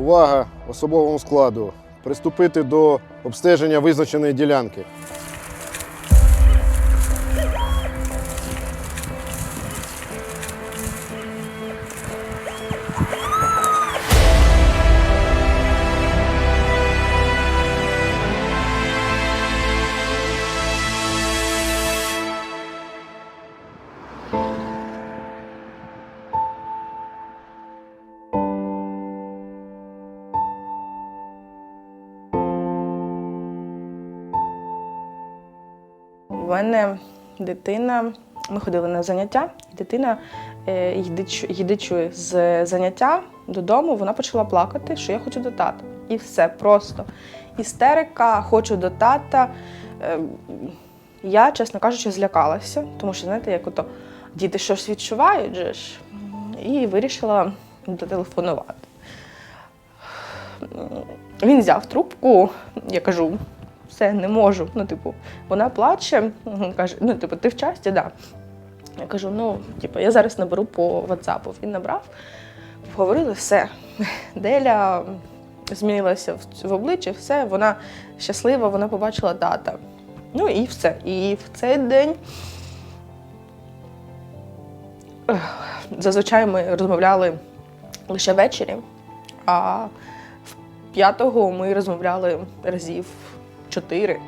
Увага особовому складу. Приступити до обстеження визначеної ділянки. Мене дитина, ми ходили на заняття, і дитина, е, йдичу- з заняття додому, вона почала плакати, що я хочу до тата. І все просто. Істерика, хочу до тата. Е, Я, чесно кажучи, злякалася, тому що, знаєте, як ото діти щось відчувають, же ж, і вирішила дотелефонувати. Він взяв трубку, я кажу, все, не можу. Ну, типу, вона плаче, каже, ну, типу, ти в часті, да. Я кажу, ну, типу, я зараз наберу по WhatsApp. Він набрав, поговорили, все. Деля змінилася в, обличчі, все, вона щаслива, вона побачила тата. Ну і все. І в цей день зазвичай ми розмовляли лише ввечері, а в п'ятого ми розмовляли разів чотири.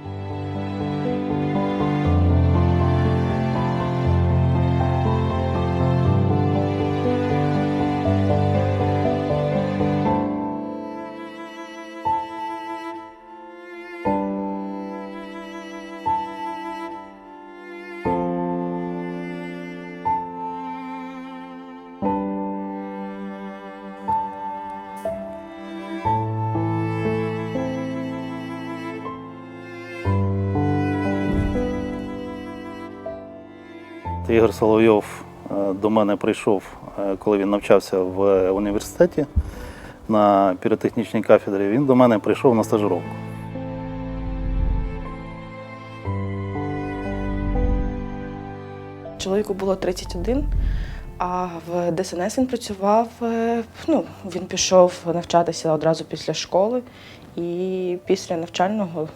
Ігор Соловйов е, до мене прийшов, е, коли він навчався в університеті на піротехнічній кафедрі. Він до мене прийшов на стажировку. Чоловіку було 31, а в ДСНС він працював. е, Ну, він пішов навчатися одразу після школи, і після навчального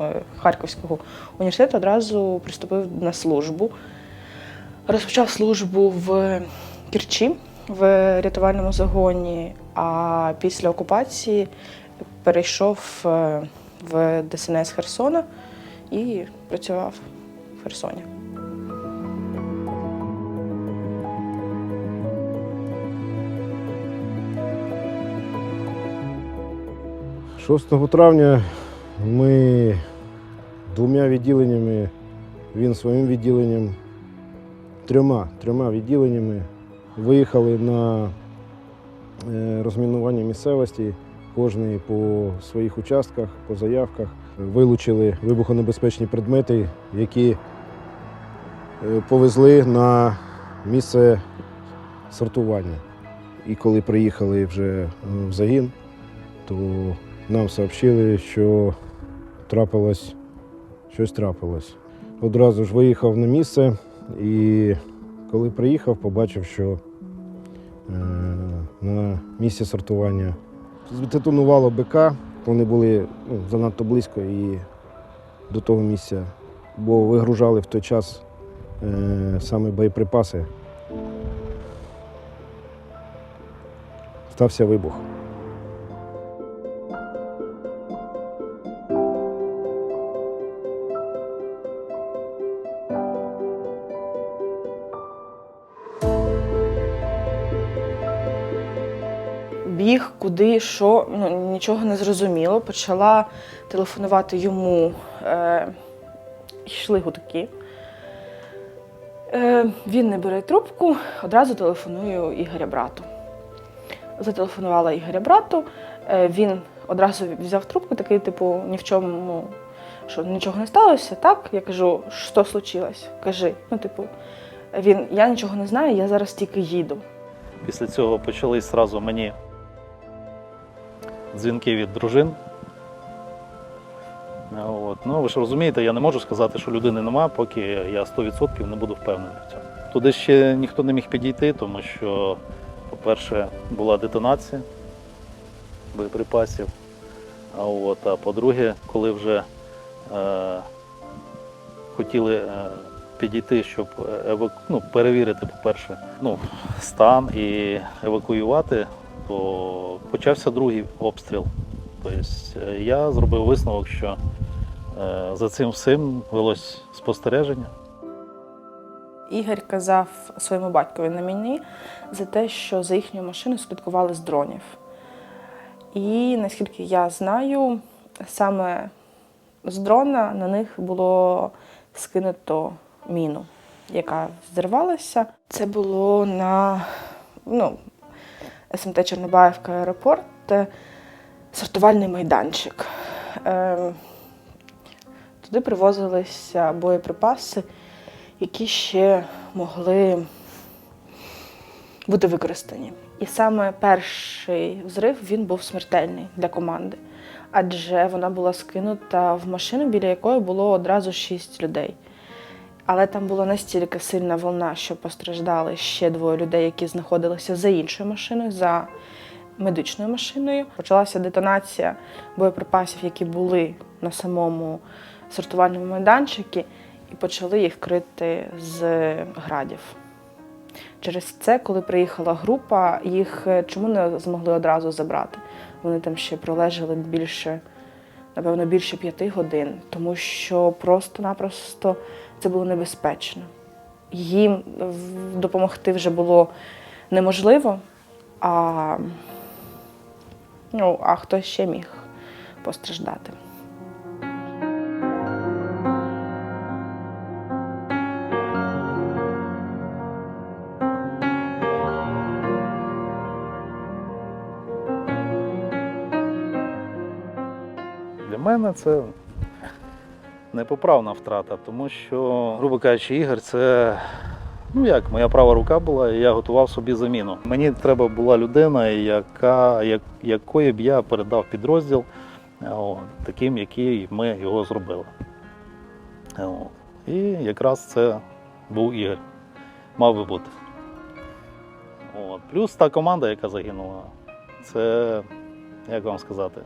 е, Харківського університету одразу приступив на службу. Розпочав службу в Кірчі в рятувальному загоні, а після окупації перейшов е, в ДСНС Херсона і працював в Херсоні. 6 травня ми двома відділеннями, він своїм відділенням, трьома, трьома відділеннями виїхали на е, розмінування місцевості, кожний по своїх участках, по заявках. Вилучили вибухонебезпечні предмети, які е, повезли на місце сортування. І коли приїхали вже е, в загін, то нам сообщили, що трапилось, щось трапилось. Одразу ж виїхав на місце і коли приїхав, побачив, що е, на місці сортування здетонувало БК, вони були ну, занадто близько і до того місця, бо вигружали в той час е, саме боєприпаси. Стався вибух. Куди, що, ну, нічого не зрозуміло. Почала телефонувати йому, е, йшли гудки. Е, він не бере трубку, одразу телефоную Ігоря брату. Зателефонувала Ігоря брату, е, він одразу взяв трубку, такий, типу, ні в чому, що нічого не сталося, так? Я кажу, що случилось? Кажи. Ну, типу, він, я нічого не знаю, я зараз тільки їду. Після цього почались одразу мені дзвінки від дружин. От. Ну, ви ж розумієте, я не можу сказати, що людини нема, поки я 100% не буду впевнений в цьому. Туди ще ніхто не міг підійти, тому що, по-перше, була детонація. боєприпасів. А, от, а по-друге, коли вже е, хотіли е, підійти, щоб евак... ну, перевірити, по-перше, ну, стан і евакуювати, то почався другий обстріл. Тобто е, я зробив висновок, що е, за цим всім велось спостереження. Ігор казав своєму батькові на мені за те, що за їхньою машиною слідкували з дронів. І наскільки я знаю, саме з дрона на них було скинуто міну, яка взірвалася. Це було на ну, СМТ Чорнобаївка аеропорт, е, сортувальний майданчик. Е, Туди привозилися боєприпаси, які ще могли бути використані. І саме перший взрив він був смертельний для команди, адже вона була скинута в машину, біля якої було одразу шість людей. Але там була настільки сильна волна, що постраждали ще двоє людей, які знаходилися за іншою машиною, за медичною машиною. Почалася детонація боєприпасів, які були на самому сортувальному майданчику, і почали їх крити з градів. Через це, коли приїхала група, їх е, чому не змогли одразу забрати? Вони там ще пролежали більше, напевно, більше п'яти годин, тому що просто-напросто це було небезпечно. Їм допомогти вже було неможливо, а, ну, а хтось ще міг постраждати. Для мене це непоправна втрата, тому що, грубо кажучи, Ігор це ну як, моя права рука була, і я готував собі заміну. Мені треба була людина, яка, як, якої б я передав підрозділ о, таким, який ми його зробили. От. І якраз це був Ігор. Мав би бути. От. Плюс та команда, яка загинула, це, як вам сказати,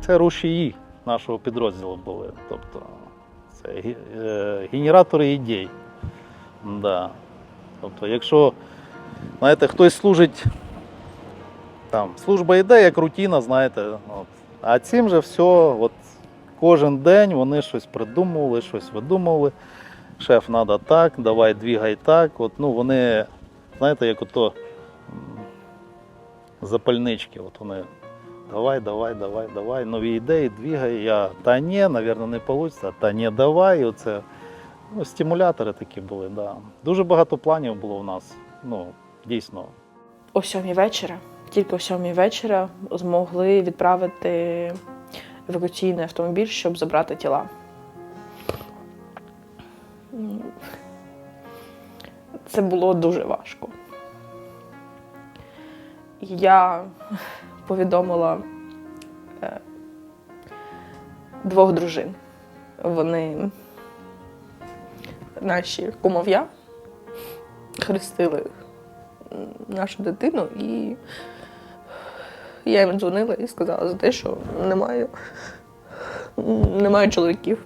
це рушії нашого підрозділу були. Тобто це е, генератори ідей. Да. Тобто, якщо знаєте, хтось служить, там, служба йде як рутина, знаєте, от. а цим же все, от, кожен день вони щось придумували, щось видумували. Шеф, треба так, давай двігай так. От, ну, вони, знаєте, як ото запальнички. От вони Давай, давай, давай, давай. Нові ідеї, двігай. Я та ні, навірно, не вийде, та ні, давай. І Оце, ну, стимулятори такі були, да. Дуже багато планів було в нас. Ну, дійсно. О сьомій вечора, тільки о сьомій вечора змогли відправити евакуаційний автомобіль, щоб забрати тіла. Це було дуже важко. Я повідомила е, двох дружин. Вони наші кумов'я хрестили нашу дитину, і я їм дзвонила і сказала за те, що немає, немає чоловіків.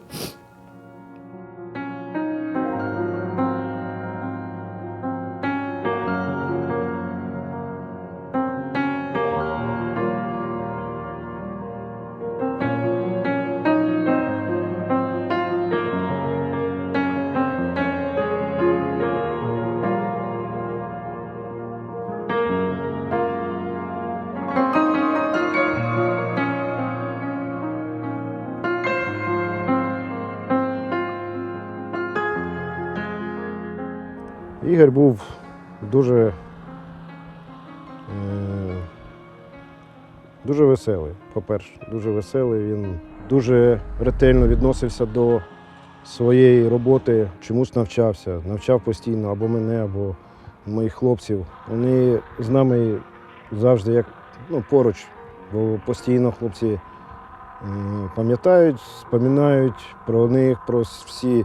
Ігор був дуже, е, дуже веселий, по-перше, дуже веселий. Він дуже ретельно відносився до своєї роботи, чомусь навчався, навчав постійно або мене, або моїх хлопців. Вони з нами завжди як ну, поруч, бо постійно хлопці пам'ятають, споминають про них, про всі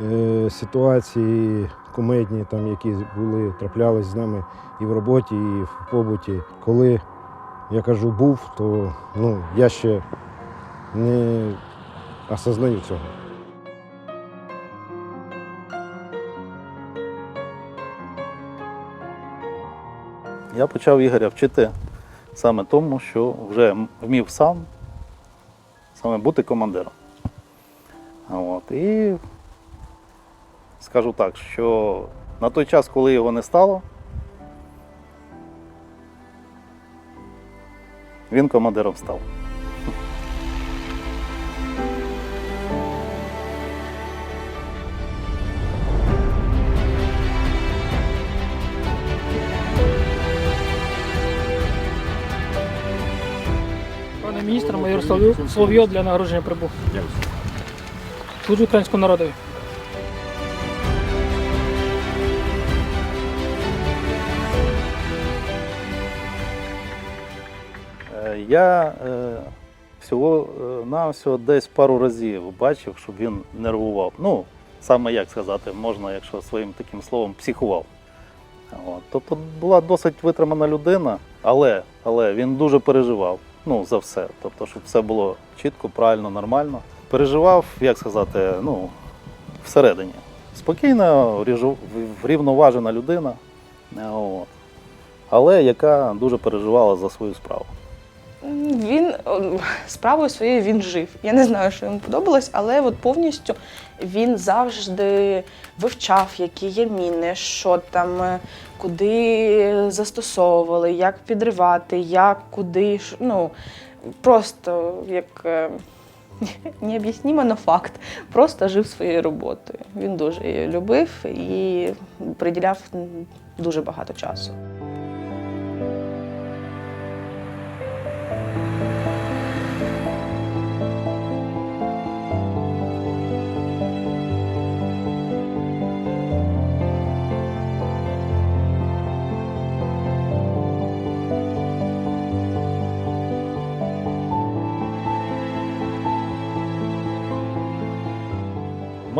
е, ситуації кумедні, там, які були, траплялись з нами і в роботі, і в побуті. Коли я кажу був, то ну, я ще не осознаю цього. Я почав Ігоря вчити саме тому, що вже вмів сам саме бути командиром. От. І скажу так, що на той час, коли його не стало, він командиром став. Пане міністр, майор Соловйов- для нагородження прибув. Служу українському народові. Я е, всього е, навсього десь пару разів бачив, щоб він нервував. Ну, саме як сказати, можна, якщо своїм таким словом, психував. От. Тобто була досить витримана людина, але, але він дуже переживав ну, за все. Тобто, щоб все було чітко, правильно, нормально. Переживав, як сказати, ну, всередині. Спокійна, врівноважена людина. От. Але яка дуже переживала за свою справу. Він справою своєю він жив. Я не знаю, що йому подобалось, але от повністю він завжди вивчав, які є міни, що там, е, куди застосовували, як підривати, як куди. Ну просто як е, необ'яснимо, але факт. Просто жив своєю роботою. Він дуже її любив і приділяв дуже багато часу.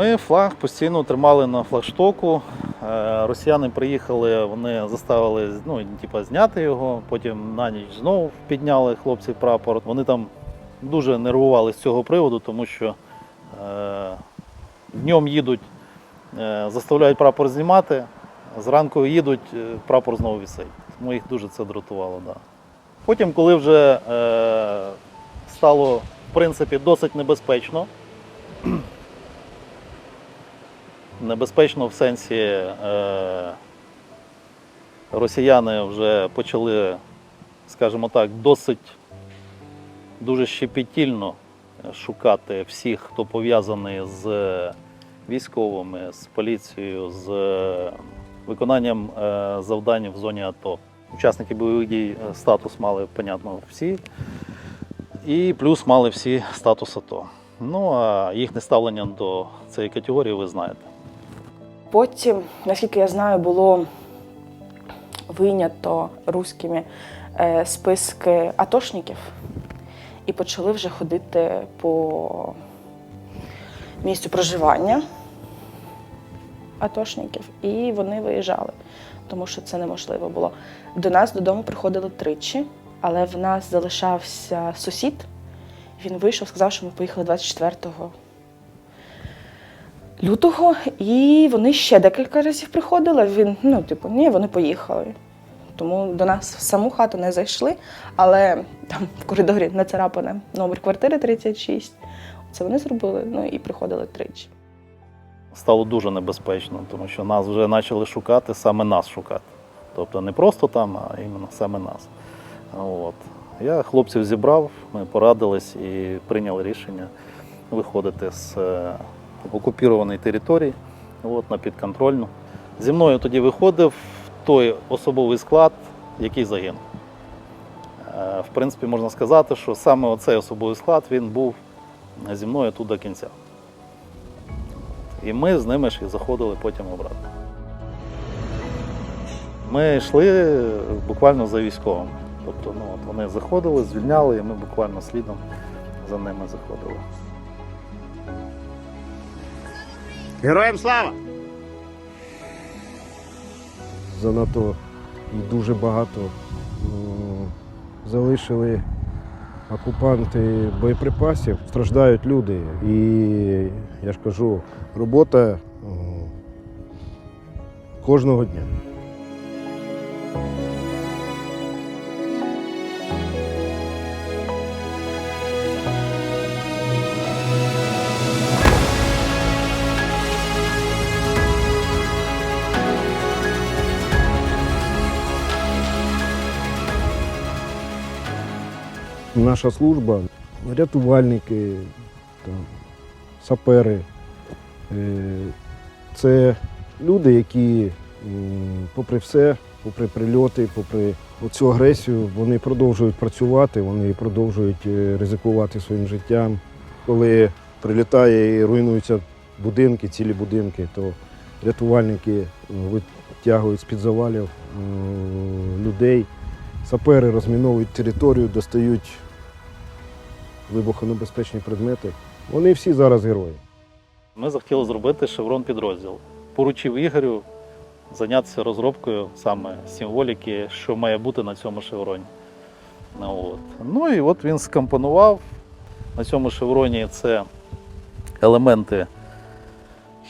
Ми флаг постійно тримали на флагштоку. Е, Росіяни приїхали, вони заставили ну, типа, зняти його, потім на ніч знову підняли хлопці прапор. Вони там дуже нервували з цього приводу, тому що е, днем їдуть, е, заставляють прапор знімати, зранку їдуть, е, прапор знову висить. Тому їх дуже це дратувало. Да. Потім, коли вже е, стало в принципі досить небезпечно, небезпечно в сенсі е, росіяни вже почали, скажімо так, досить дуже щепетільно шукати всіх, хто пов'язаний з військовими, з поліцією, з виконанням е, завдань в зоні АТО. Учасники бойових дій е, статус мали, понятно, всі. І плюс мали всі статус АТО. Ну а їхнє ставлення до цієї категорії ви знаєте. Потім, наскільки я знаю, було вийнято руськими е, списки атошників і почали вже ходити по місцю проживання атошників, і вони виїжджали, тому що це неможливо було. До нас додому приходили тричі, але в нас залишався сусід. Він вийшов, сказав, що ми поїхали 24-го лютого, і вони ще декілька разів приходили. Він, ну, типу, ні, вони поїхали. Тому до нас в саму хату не зайшли, але там в коридорі нацарапане номер квартири 36. Це вони зробили, ну і приходили тричі. стало дуже небезпечно, тому що нас вже почали шукати, саме нас шукати. Тобто не просто там, а іменно саме нас. От. Я хлопців зібрав, ми порадились і прийняли рішення виходити з окупованої території от, на підконтрольну. Зі мною тоді виходив той особовий склад, який загинув. Е, В принципі, можна сказати, що саме оцей особовий склад він був зі мною тут до кінця. І ми з ними ж і заходили потім обратно. Ми йшли буквально за військовим. Тобто ну, от вони заходили, звільняли, і ми буквально слідом за ними заходили. Героям слава! занадто і дуже багато залишили окупанти боєприпасів, страждають люди. І я ж кажу, робота кожного дня. Наша служба, рятувальники, там, сапери. е, Це люди, які, попри все, попри прильоти, попри цю агресію, вони продовжують працювати, вони продовжують е, ризикувати своїм життям. Коли прилітає і руйнуються будинки, цілі будинки, то рятувальники е, витягують з-під завалів людей. Сапери розміновують територію, достають вибухонебезпечні предмети. Вони всі зараз герої. Ми захотіли зробити шеврон підрозділ. Поручив Ігорю зайнятися розробкою саме символіки, що має бути на цьому шевроні. Ну, от. ну і от він скомпонував. На цьому шевроні це елементи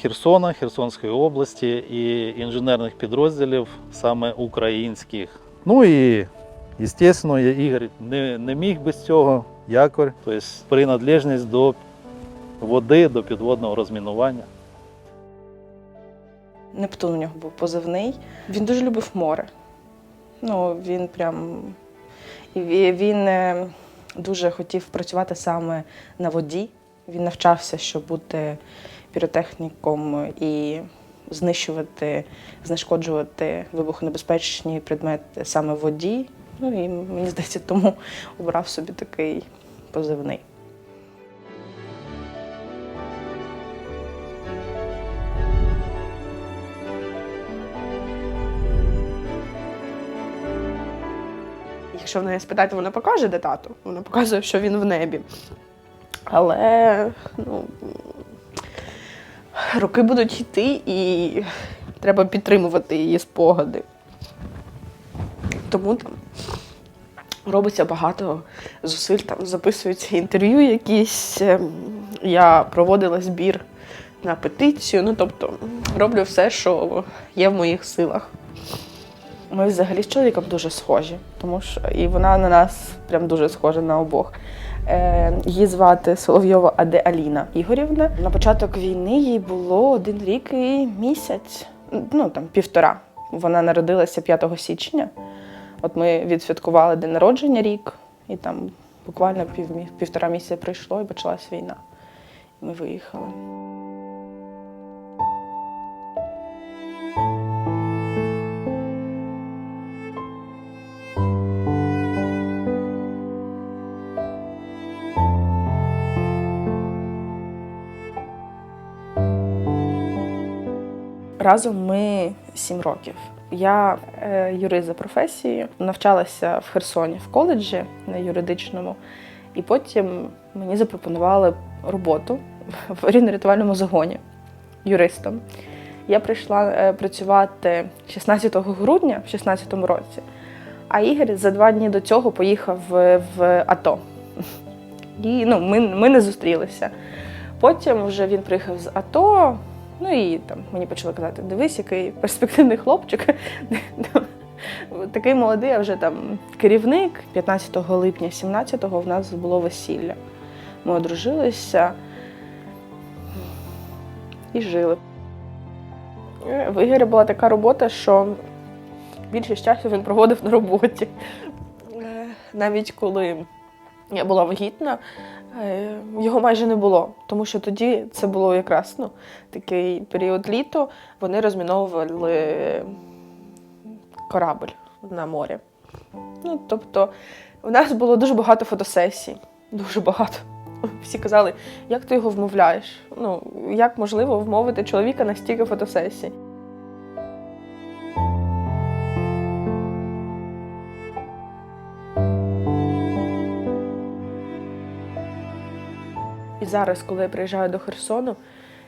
Херсона, Херсонської області і інженерних підрозділів, саме українських. Ну і, звісно, Ігор не, не міг без цього якорь, тобто приналежність до води, до підводного розмінування. Нептун у нього був позивний. Він дуже любив море. Ну, він прям. Він е, дуже хотів працювати саме на воді. Він навчався, щоб бути піротехніком і знищувати, знешкоджувати вибухонебезпечні предмети саме в воді. Ну і мені здається, тому обрав собі такий позивний. Якщо в неї спитати, вона покаже, де тато. Вона показує, що він в небі. Але ну, роки будуть йти і треба підтримувати її спогади. Тому там робиться багато зусиль, там записуються інтерв'ю якісь. ем, Я проводила збір на петицію. Ну, тобто, роблю все, що є в моїх силах. Ми взагалі з чоловіком дуже схожі, тому що і вона на нас прям дуже схожа на обох. Е, її звати Соловйова Аде Аліна Ігорівна. На початок війни їй було один рік і місяць, ну там півтора. Вона народилася 5 січня. От ми відсвяткували день народження рік, і там буквально пів, півтора місяця пройшло і почалась війна. Ми виїхали. Разом ми сім років. Я е, юрист за професією, навчалася в Херсоні в коледжі на юридичному, і потім мені запропонували роботу в рівно-рятувальному загоні юристом. Я прийшла е, працювати 16 грудня в 16 році, а Ігор за два дні до цього поїхав в, в АТО. І ну, ми, ми не зустрілися. Потім вже він приїхав з АТО. Ну і там мені почали казати: дивись, який перспективний хлопчик. Такий молодий, а вже там керівник. 15 липня, 17-го в нас було весілля. Ми одружилися і жили. В Ігоря була така робота, що більшість часу він проводив на роботі. Е, Навіть коли я була вагітна, його майже не було, тому що тоді це було якраз ну, такий період літо. Вони розміновували корабль на морі. Ну, тобто, у нас було дуже багато фотосесій. Дуже багато. Всі казали, як ти його вмовляєш? Ну, як можливо вмовити чоловіка на стільки фотосесій? І зараз, коли я приїжджаю до Херсону,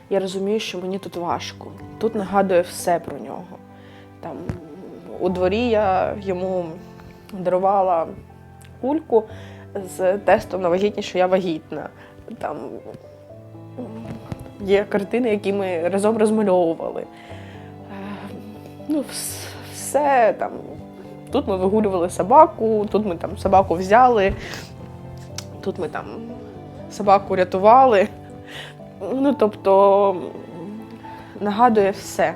я розумію, що мені тут важко. Тут нагадує все про нього. Там, у дворі я йому дарувала кульку з тестом на вагітність, що я вагітна. Там є картини, які ми разом розмальовували. Е, Ну, все там. Тут ми вигулювали собаку, тут ми там собаку взяли, тут ми там собаку рятували. Ну, тобто нагадує все.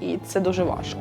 І це дуже важко.